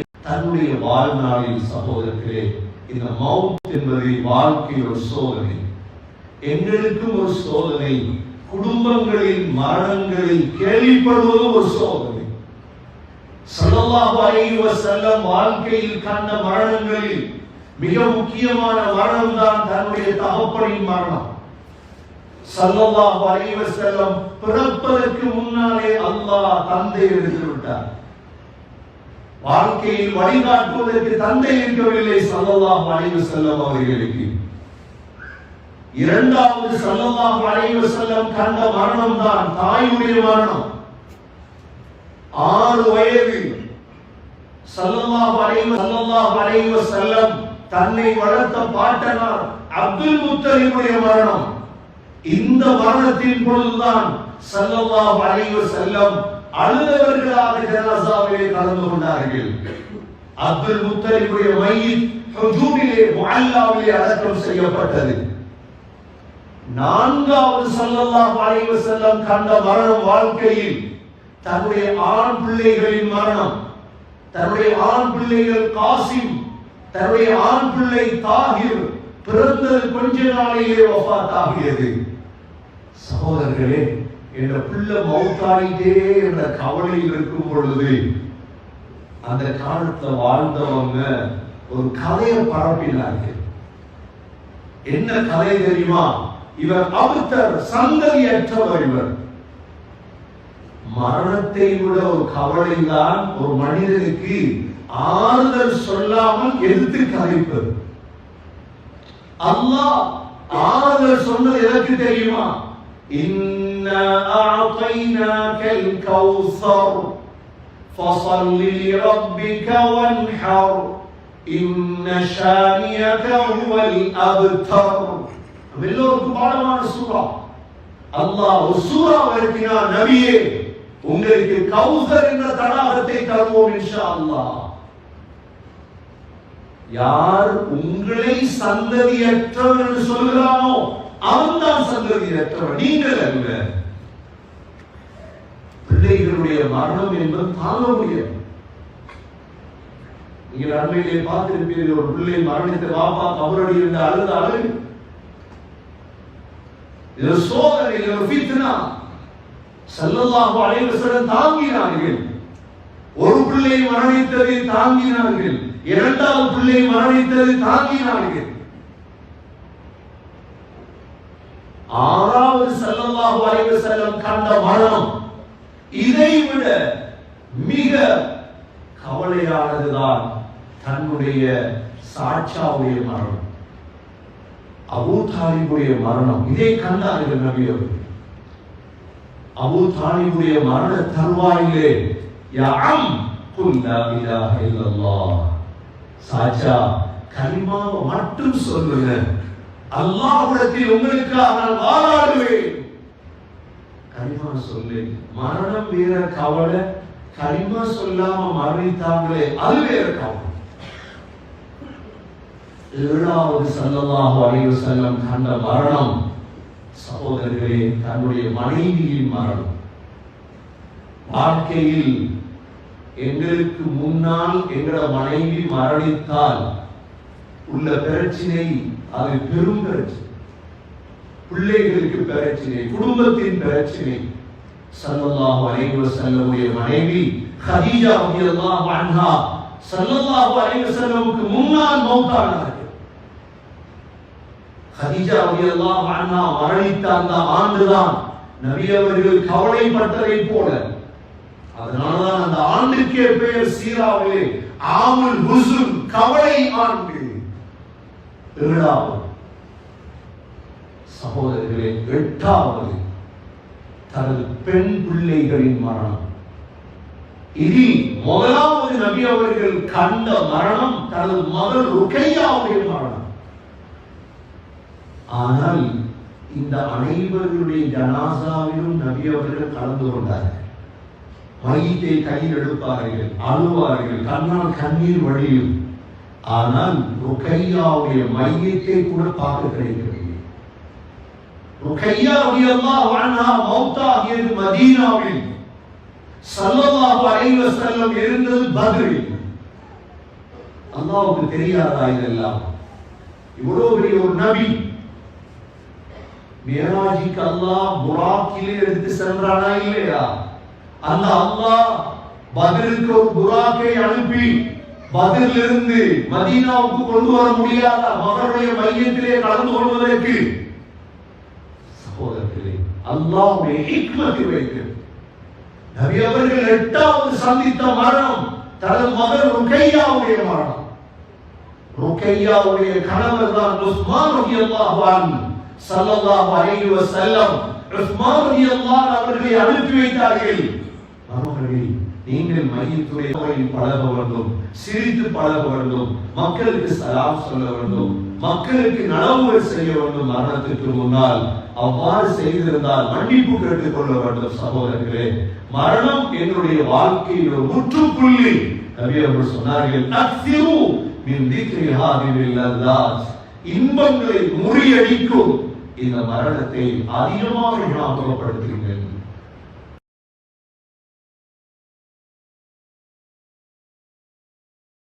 தன்னுடைய வாழ்நாளில் சகோதரர்களே இந்த மவுத் என்பது வாழ்க்கை ஒரு சோதனை. எங்களுக்கும் ஒரு சோதனை குடும்பங்களில் மரணங்களில் கேள்விப்படுவதும் ஒரு சோதனை. ஸல்லல்லாஹு அலைஹி வாழ்க்கையில் கண்ட மரணங்களில் மிக முக்கியமான மரணம் தான் தன்னுடைய தகப்பனின் மரணம். ஸல்லல்லாஹு அலைஹி வஸல்லம் பிறப்பதற்கு முன்னாலே அல்லாஹ் தந்தை எடுத்து விட்டார் வாழ்க்கையில் வழிகாட்டுவதற்கு தந்தை இருக்கவில்லை ஸல்லல்லாஹு அலைஹி செல்லம் அவர்களுக்கு. இரண்டாவது ஸல்லல்லாஹு அலைஹி செல்லம் கண்ட மரணம் தான் தாயுடைய மரணம். ஆறு வயது ஸல்லல்லாஹு அலைஹி ஸல்லல்லாஹு அலைஹி செல்லம் தன்னை வளர்த்த பாட்டனார் அப்துல் முத்தலிமுடைய மரணம். இந்த மரணத்தின் பொழுதுதான் ஸல்லல்லாஹு அலைஹி செல்லம் அழுதவர்களாக ஜனாசாவிலே கலந்து கொண்டார்கள். அப்துல் முத்தலிபுடைய மையத் ஹுஜூமிலே முஅல்லாவிலே அடக்கம் செய்யப்பட்டது. நான்காவது ஸல்லல்லாஹு அலைஹி வஸல்லம் கண்ட மரணம் வாழ்க்கையில் தன்னுடைய ஆண் பிள்ளைகளின் மரணம் தன்னுடைய ஆண் பிள்ளைகள் காசிம் தன்னுடைய ஆண் பிள்ளை தாகிர் பிறந்தது கொஞ்ச நாளிலே வஃபாத் ஆகியது. சகோதரர்களே என்ற பிள்ளை மௌத்தாயிட்டே என்ற கவலையில் இருக்கும் பொழுது அந்த காலத்தை வாழ்ந்தவங்க ஒரு கதையை பரப்பினார்கள். என்ன கதை தெரியுமா? இவர் அவுத்தர் சந்ததியற்றவர் இவர். மரணத்தை விட ஒரு கவலை தான் ஒரு மனிதனுக்கு ஆறுதல் சொல்லாமல் எதிர்த்து கதைப்பது அல்லாஹ் ஆறுதல் சொன்னது எதற்கு தெரியுமா? இன்னா அஅதைனாக்கல் கௌசர் فصل لربك وانحر إن شانيك هو الأبتر எல்லோருக்கும் பாடமான சூறா அல்லாஹ் ஒரு சூறா இறக்கினார் நபியே உங்களுக்கு கௌசர் என்ற தடாகத்தை தருவோம் இன்ஷா அல்லாஹ் யார் உங்களை சந்ததியற்றவர் என்று சொல்கிறானோ அவன் தான் சந்ததியற்றவர் நீங்கள் அல்ல. பிள்ளைகளுடைய மரணம் என்பது தாங்க முடியாது நீங்கள் அண்மையிலே பார்த்திருப்பீர்கள் ஒரு பிள்ளை மரணித்த பாப்பா கபரடி என்று அழுத அழுகு. இது ஒரு சோதனை ஒரு ஃபித்னா ஸல்லல்லாஹு அலைஹி தாங்கினார்கள். ஒரு பிள்ளை மரணித்ததை தாங்கினார்கள். இரண்டாவது பிள்ளை மரணித்ததை தாங்கினார்கள். ஆறாவது ஸல்லல்லாஹு அலைஹி செல்லம் கண்ட மரணம் இதை விட மிக கவலையானதுதான் தன்னுடைய சாட்சாவுடைய மரணம். அபூ தாலிபுடைய மரணம். இதை கண்டார்கள் நபி அவர்கள். அபூ தாலிபுடைய மரண தருவாயிலே யாம் குல் லா இலாஹ இல்லல்லாஹ். சாச்சா கலிமாவை மட்டும் சொல்லுங்க. அல்லாஹ்விடத்தில் உங்களுக்காக நான் வாழாடுவேன். கரிமா சொல்லு. மரணம் வேற கவலை. கரிமா சொல்லாம மரணித்தாங்களே அது வேற கவலை. ஏழாவது ஸல்லல்லாஹு அலைஹி செல்லம் கண்ட மரணம். சகோதரர்களே தன்னுடைய மனைவியின் மரணம். வாழ்க்கையில் எங்களுக்கு முன்னால் எங்களோட மனைவி மரணித்தால் உள்ள பிரச்சனை அது பெரும் பிரச்சனை. பிள்ளைகளுக்கு பிரச்சனை குடும்பத்தின் பிரச்சனை. சல்லல்லாஹு அலைஹி வஸல்லமுடைய மனைவி ஹதீஜா ரலியல்லாஹு அன்ஹா சல்லல்லாஹு அலைஹி வஸல்லமுக்கு முன்னால் மௌத்தானார்கள். ஹதீஜா ரலியல்லாஹு அன்ஹா மரணித்த அந்த ஆண்டுதான். நபி அவர்கள் கவலைப்பட்டதை போல. அதனாலதான் அந்த ஆண்டுக்கே பெயர் சீராவிலே. ஆமுல் ஹுசுன் கவலை ஆண்டு. ஏழாவது சகோதரர்களே எட்டாவது தனது பெண் பிள்ளைகளின் மரணம். இதில் முதலாவது நபி அவர்கள் கண்ட மரணம் தனது மகள் ருக்கையாவுடைய மரணம். ஆனால் இந்த அனைவர்களுடைய ஜனாசாவிலும் நபி அவர்கள் கலந்து கொண்டார்கள். மையத்தை கையில் எடுப்பார்கள் அழுவார்கள் கண்ணால் கண்ணீர் வழியும். ஆனால் ருக்கையாவுடைய மையத்தை கூட பார்க்க கிடைக்கவில்லை ருக்கையா ரலியல்லாஹு அன்ஹா மௌத்தாகியது மதீனாவில் ஸல்லல்லாஹு அலைஹி வஸல்லம் இருந்தது பத்ரில். அல்லாஹ்வுக்கு தெரியாதா இதெல்லாம்? இவ்வளவு பெரிய ஒரு நபி. மேராஜிக்கு அல்லாஹ் புராக்கிலே எடுத்து சென்றானா இல்லையா? அந்த அல்லாஹ் பதிலுக்கு ஒரு புராக்கை அனுப்பி பதிலிருந்து மதீனாவுக்கு கொண்டு வர முடியாத மகனுடைய மையத்திலே கலந்து கொள்வதற்கு சகோதரர்களே அல்லாவுடைய ஹிக்மத்தை வைத்து. நபி அவர்கள் எட்டாவது சந்தித்த மரணம் தனது மகன் ருக்கையாவுடைய மரணம். ருக்கையாவுடைய கணவர் தான் உஸ்மான் ரலியல்லாஹு அன்ஹு. ஸல்லல்லாஹு அலைஹி வஸல்லம். உஸ்மான் ரலியல்லாஹு அவர்களை அனுப்பி வைத்தார்கள். மருமகளே நீங்கள் மையத்துடைய பழக வேண்டும் சிரித்து பழக வேண்டும் மக்களுக்கு சலாம் சொல்ல வேண்டும் மக்களுக்கு நலவுகள் செய்ய வேண்டும் மரணத்திற்கு முன்னால். அவ்வாறு செய்திருந்தால் மன்னிப்பு கேட்டுக் கொள்ள வேண்டும் சகோதரர்களே. மரணம் என்னுடைய வாழ்க்கையில் ஒரு முற்றுப்புள்ளி. நபி அவர்கள் சொன்னார்கள் அக்ஸிரு மின் இன்பங்களை முறியடிக்கும். இந்த மரணத்தை அதிகமாக ஞாபகப்படுத்துகிறேன்.